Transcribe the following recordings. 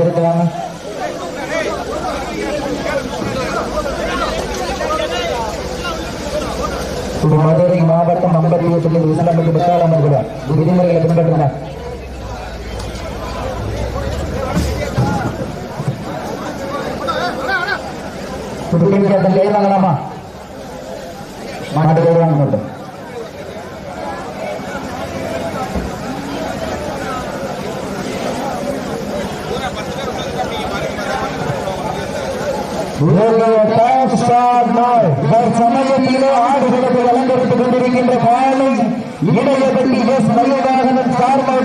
இருக்கலாம் இது மதுரை மாவட்டம் ஐம்பத்தி எட்டு விசாலம்பட்டி விசாலம் இருக்கிறார் விதிமுறைகளை பின்பற்றினார் புதுப்பிக்க கை வாங்கலாமா மாட்டு சமயத்திலே ஆடுகளுக்கு அலங்கரித்துக் கொண்டிருக்கின்ற காலம் இடையப்பட்டி எஸ் மயில்வாகனன் சார்பாக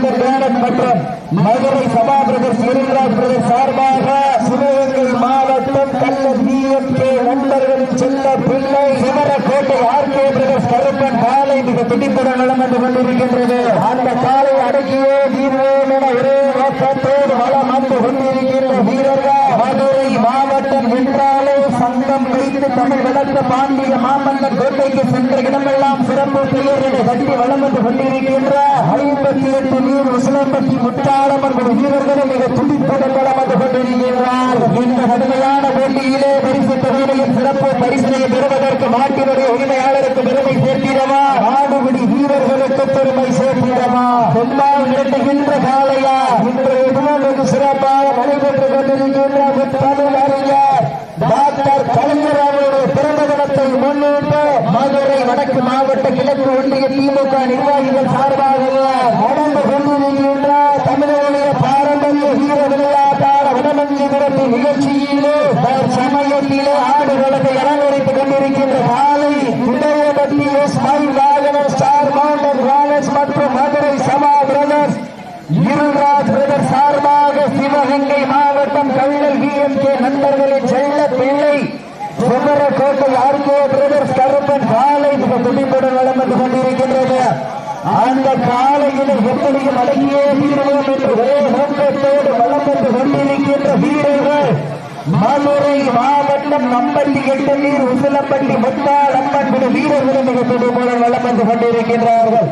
மற்றும் மதுரை சபா பிரதர்ஸ் பிரதர்ஸ் சார்பாக சிவகங்கை மாவட்டம் கல்லர் டிஎம்கே நண்பர்களின் செல்ல பிள்ளை சிவரக்கோட்டை ஆர்கே பிரதேஷ் கருப்பன் காலை மிக துடிப்புடன் நடந்து கொண்டிருக்கின்றது. அந்த காலை அடக்கியே தீர்வோம் என ஒரே நோக்கத்தோடு வளம் வந்து கொண்டிருக்கின்ற வீரர்கள் மதுரை மாவட்டம் என்றாலே சங்கம் வைத்து தமிழ் வளர்த்த பாண்டிய மாமன்னர் கோட்டைக்கு சென்ற இடமெல்லாம் சிறப்பு பெயரிட கட்டி வளம் வந்து கொண்டிருக்கின்ற ஐம்பத்தி எட்டு நீர் உசிலம்பட்டி முத்தாளமன் வீரர்களும் மிக துடிப்புடன் வளம் வந்து கொண்டிருக்கிறார் இந்த கடுமையான போட்டியிலே பரிசு தொகையிலையும் சிறப்பு பரிசனையை பெறுவதற்கு நாட்டினுடைய உரிமையாளருக்கு பெருமை சேர்த்திடவா? ஆடுபிடி வீரர்களுக்கு பெருமை சேர்த்திடவா? சொன்னால் நிரட்டுகின்ற காலையா இன்றைய தினம் சிறப்பாக நடைபெற்றுக் கொண்டிருக்கின்ற தமிழ் அறிஞர் டாக்டர் கலைஞர் அவருடைய பிறந்த தினத்தை முன்னிட்டு மதுரை வடக்கு மாவட்ட கிழக்கு ஒன்றிய திமுக நிர்வாகிகள் சார்பாக நடந்து கொண்டிருக்கின்ற தமிழருடைய பாரம்பரிய வீர விளையாட்டான வடமஞ்சி திரட்டு நிகழ்ச்சியிலே சமயத்திலே ஆடுகளத்தை அலங்கரித்துக் கொண்டிருக்கின்ற காலை உடைய எஸ் மை வாகன ஸ்டார் மவுண்டன் ராலஸ் மற்றும் மதுரை சபா பிரதர்ஸ் இருராஜ் பிரதர் சார்பாக சிவகங்கை மாவட்டம் கள்ளல் விஎம்கே நண்பர்களின் செல்ல பிள்ளை சுந்தரக்கோட்டை ஆர்கே பிரதர்ஸ் கருப்பன் காலை மிக துடிப்புடன் வளம் வந்து கொண்டிருக்கின்றது அந்த காலையில் எப்படியும் அடங்கியே தீர்வோம் என்று ஒரே நோக்கத்தோடு வளம் வந்து கொண்டிருக்கின்ற வீரர்கள் மதுரை மாவட்டம் நம்பட்டி எட்டு நீர் உசிலப்பட்டி முத்தால் அம்மன் குழு வீரர்களும் மிக துடிப்புடன் வளம் வந்து கொண்டிருக்கின்றார்கள்.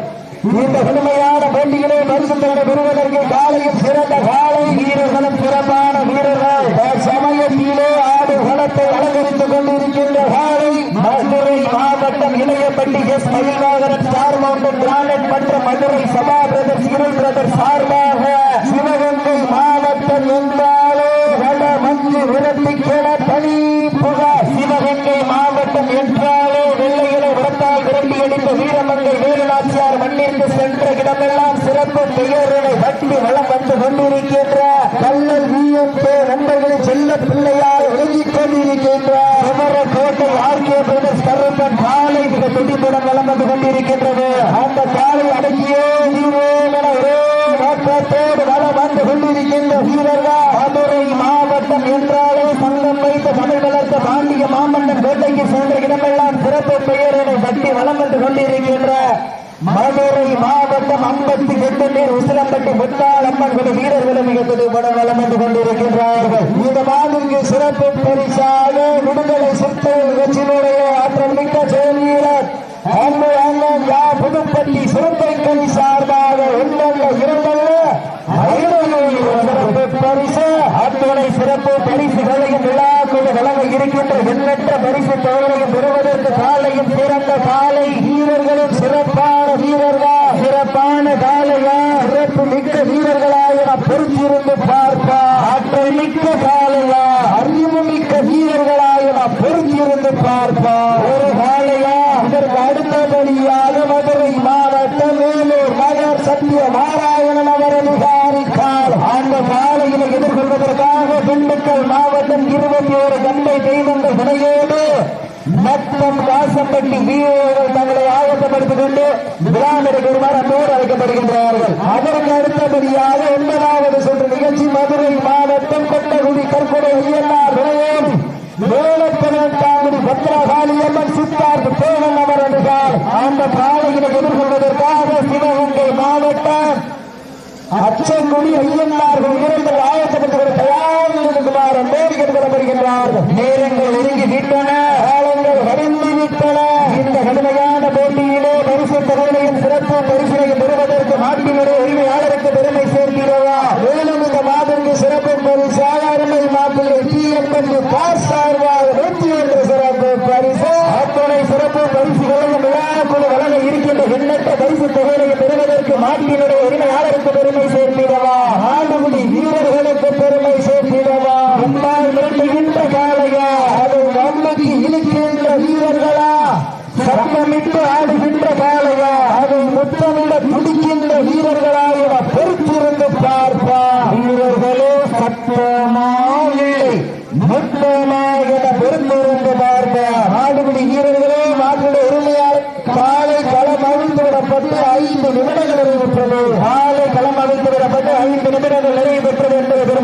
இந்த கடுமையான போட்டிகளை பரிசுத்தோட பெறுவதற்கு காலையும் சிறந்த காலை வீரர்களும் சிறப்பான வீரர்கள். சமயத்திலே ஆடு குணத்தை அலங்கரித்துக் கொண்டிருக்கின்ற காலை மதுரை மாவட்டம் Ilayapatti S மயிலாகரன் star mountain granite மற்றும் மதுரை சபா பிரதர்ஸ் இருள் பிரதர்ஸ் சார்பாக சிவகங்கை மாவட்டம் என்றாலே வட மஞ்சு விரட்டி கிட தனி புகார் சிவகங்கை மாவட்டம் என்றாலே வெள்ளைகளை விடத்தால் விரட்டி அடித்த வீரமங்கை வேலுநாச்சியார் மண்ணிற்கு சென்ற இடமெல்லாம் சிறப்பு பெயர்களை வட்டி வளம் வந்து கொண்டிருக்கின்ற கல்லல் விஎம்பே நண்பர்களின் செல்ல பிள்ளையார் ஒழுங்கிக் கொண்டிருக்கின்ற கோட்டை ஆர்கே பிரதர்ஸ் கருப்பன் காலை மிக துடிப்புடன் வளம் வந்து கொண்டிருக்கின்றது. அந்த காலை அடங்கியே நீரோம் என ஒரே நோக்கத்தோடு வளம் வந்து கொண்டிருக்கின்ற வீரர்கள் மதுரை மாவட்டம் என்றாலே சங்கம் வைத்த தமிழ் வளர்த்த பாண்டிய மாமன்னன் கோட்டைக்கு சென்ற இடமெல்லாம் சிறப்பு பெயரினை கட்டி வளம் வந்து கொண்டிருக்கின்ற மதுரை மாவட்டம் ஐம்பத்தி எட்டு பேர் உசிலம்பட்டி முத்தாளம்மன் அம்மன் வீரர்களும் மிக துடிபட வளம் வந்து கொண்டிருக்கின்றார்கள். இந்த மாதிரி சிறப்பு பரிசாக விடுதலை சிறுத்தைகள் கட்சியினுடைய ஆற்றல் மிக்க செயல் வீரர் புதுப்பட்டி சிறுத்தை கணி சார்பாக ஒன்றல்ல இருந்தல்ல சிறப்பு பரிசு அத்துணை சிறப்பு பரிசுகளையும் விழாக்குழு வழங்க இருக்கின்ற எண்ணற்ற பரிசு தொகைகளையும் பெறுவதற்கு காலையும் சிறந்த கால வீரர்களும் சிறப்பான வீரர்கள் சிறப்பான காலையா சிறப்பு மிக்க வீரர்களாக பொறுத்திருந்து பார்ப்பா ஆற்றல் மிக்க காலையா அறிவு மிக்க வீரர்களாக பொறுத்திருந்து பார்ப்பா ஒரு காலையா இதற்கு அடுத்தபடியாக மதுரை மாவட்டம் வேலூர் நகர் சத்திய நாராயணன் அவரது காரிக்கால் அந்த காலையினை நாமக்கல் மாவட்டம் இருபத்தி ஒரு கண்டை தெய்வங்கள் துணையோடு மத்தம் வாசப்பட்டி வீரர்கள் தங்களை ஆயத்தப்படுத்திக் கொண்டு விழாவிற்கு வருமாறு அன்போடு அழைக்கப்படுகின்றார்கள். அதற்கு அடுத்தபடியாக ஒன்பதாவது சென்ற நிகழ்ச்சி மதுரை மாவட்டம் கொட்டகுடி கற்கொடை ஐயனார் துணையோடு வேலப்பனத்தாங்குடி பத்ரகாளி அம்மன் சித்தார்த்து பேரன் அவர் என்றார். அந்த பாலையினை எதிர்கொள்வதற்காக அச்சங்குடி ஐயன்னார்கள் இரண்டு ஆயத்தப்பட்டு ஒரு தயார் நிலைக்குமாறு அன்போடு கேட்டுக்கொள்ளப்படுகின்றார்கள் நேரங்கள் ஒதுங்கி விட்டன. காலங்கள் வடிந்து விட்டன. இந்த கடுமையான போட்டியிலே பரிசு தொகையிலையும் சிறப்பு பரிசுகளையும் பெறுவதற்கு நாட்டினுடைய உரிமையாளருக்கு பெருமை சேர்க்கிறதா? மேலும் இந்த மாதம் சிறப்பு பரிசாக அருமை மாப்பிள்ளை டி. எம். பாஸ் ஐந்து நிமிடங்கள் நிறைவு பெற்றது என்பதை பெரும்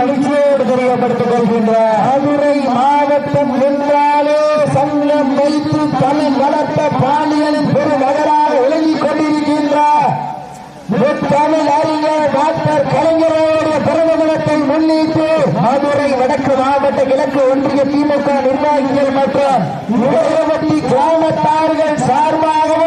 டாக்டர் கலைஞரோடைய பிறந்த தினத்தை முன்னிட்டு வடக்கு மாவட்ட கிழக்கு ஒன்றிய திமுக நிர்வாகிகள் மற்றும் கிராமத்தார்கள் சார்பாகவும்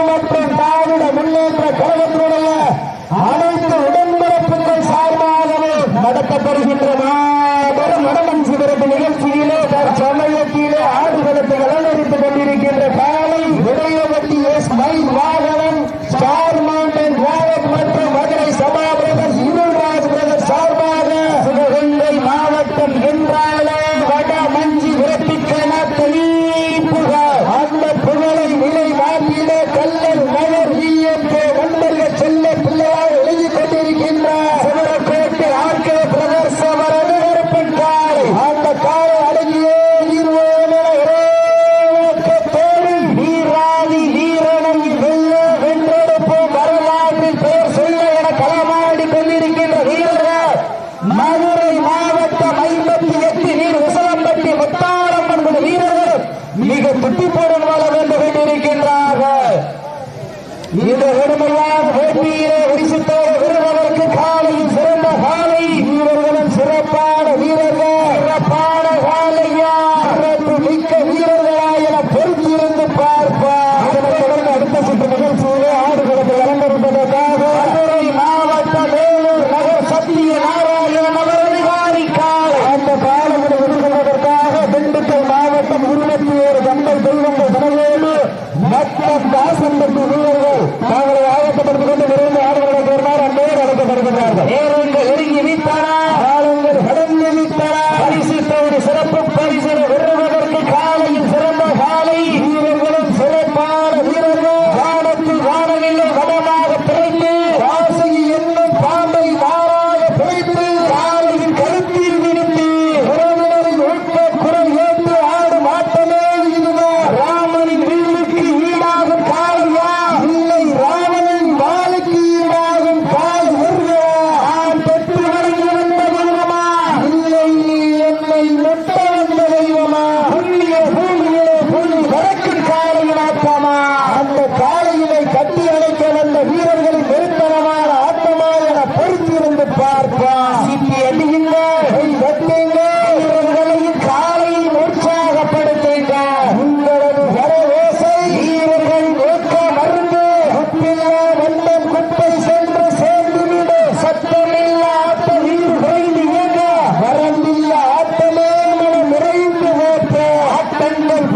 நடத்தப்படுகின்ற மாபெரும் நடனம் சிதறது நிகழ்ச்சியிலே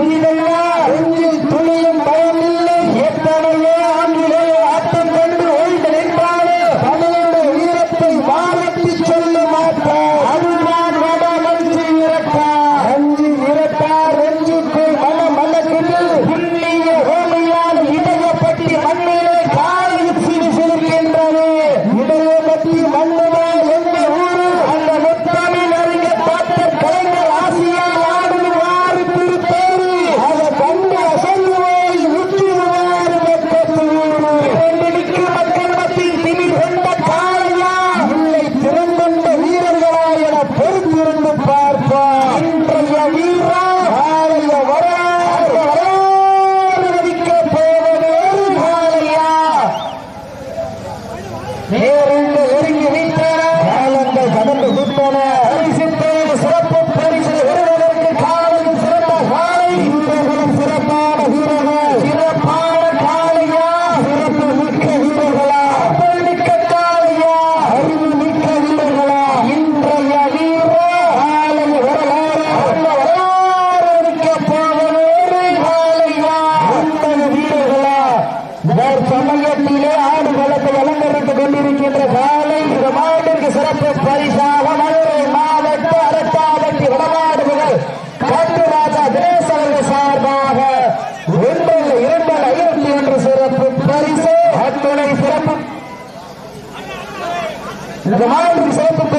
你的。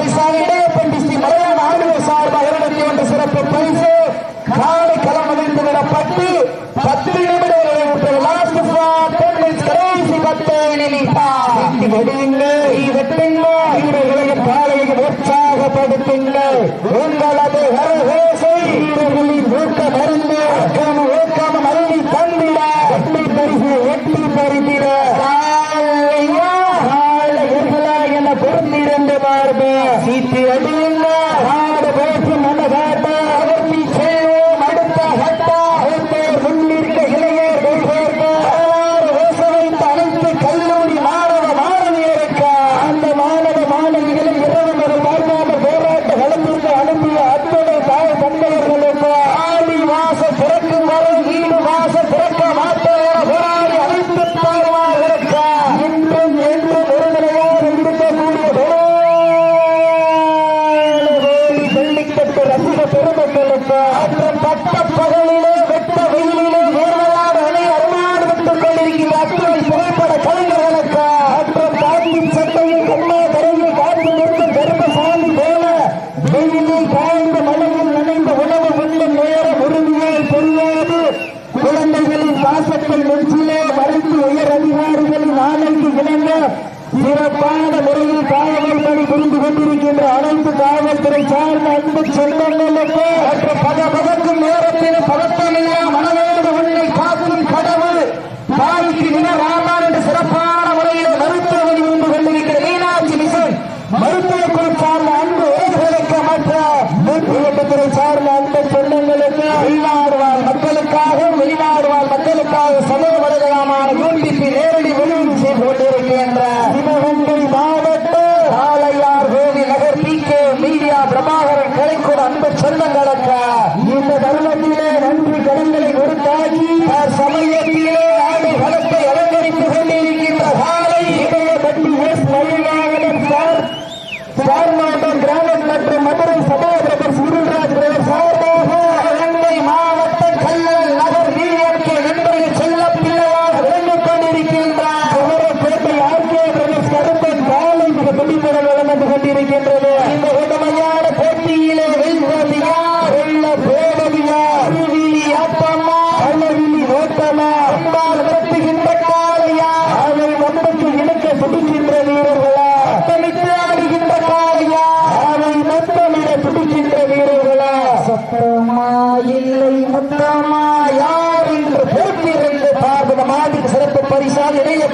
பைசாக இடையப்பன் டிஸ்ட்ரிக்ட் மலையாள ஆளுநர் சார்பாக இருநூத்தி ஒன்று சிறப்பு பரிசு காலை களம் அறிந்து விடப்பட்டு பத்து நிமிடம் நிறைவுற்றது चार में अंतिम चिंतन में लेके प्रजा भगत की मेरे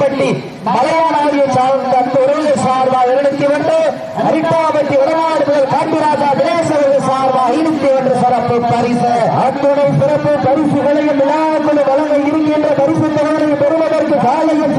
கருப்பட்டி மலையாள ஆகிய சார்ந்த அந்த உறவு சார்பாக இருநூத்தி ஒன்று அரிட்டாபட்டி வடநாடு முதல் காண்டிராஜா தினேசவர்கள் சார்பாக ஐநூத்தி ஒன்று சிறப்பு பரிசு. அத்துணை சிறப்பு பரிசுகளையும் விழாக்குழு வழங்க இருக்கின்ற பரிசு தொகையை பெறுவதற்கு காலையில்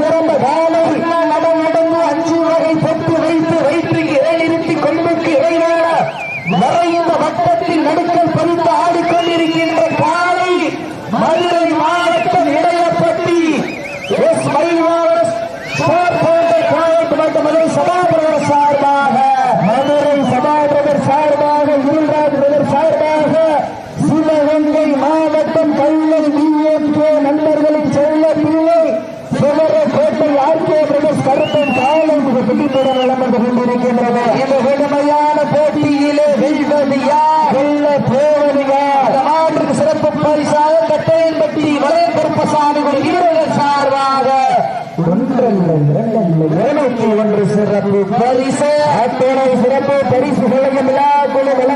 Gracias.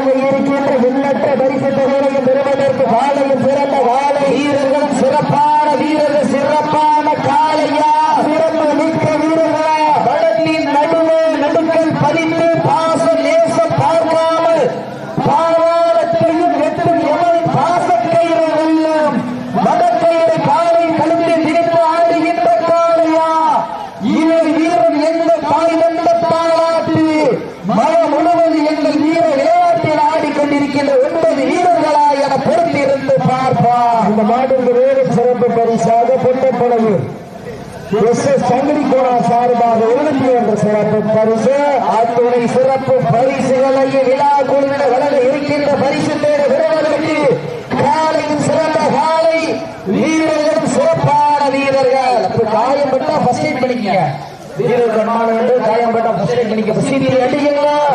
எஸ் எஸ் சங்கிலிகோனா சார்பாக ஒலிம்பிய என்ற சிறப்பு பரிசு. அத்துணை சிறப்பு பரிசுகளை விழா குழுவினர் வழங்க இருக்கின்ற பரிசு தேட விரைவதற்கு காலையில் சிறந்த காலை வீரர்களும் சிறப்பான வீரர்கள். காயம் ஃபர்ஸ்ட் எய்ட் பண்ணிக்கங்க. வீரர்கள் மாணவர்கள் காயம் பட்டா ஃபர்ஸ்ட் எய்ட் பண்ணிக்க சீரியல் அடிக்கலாம்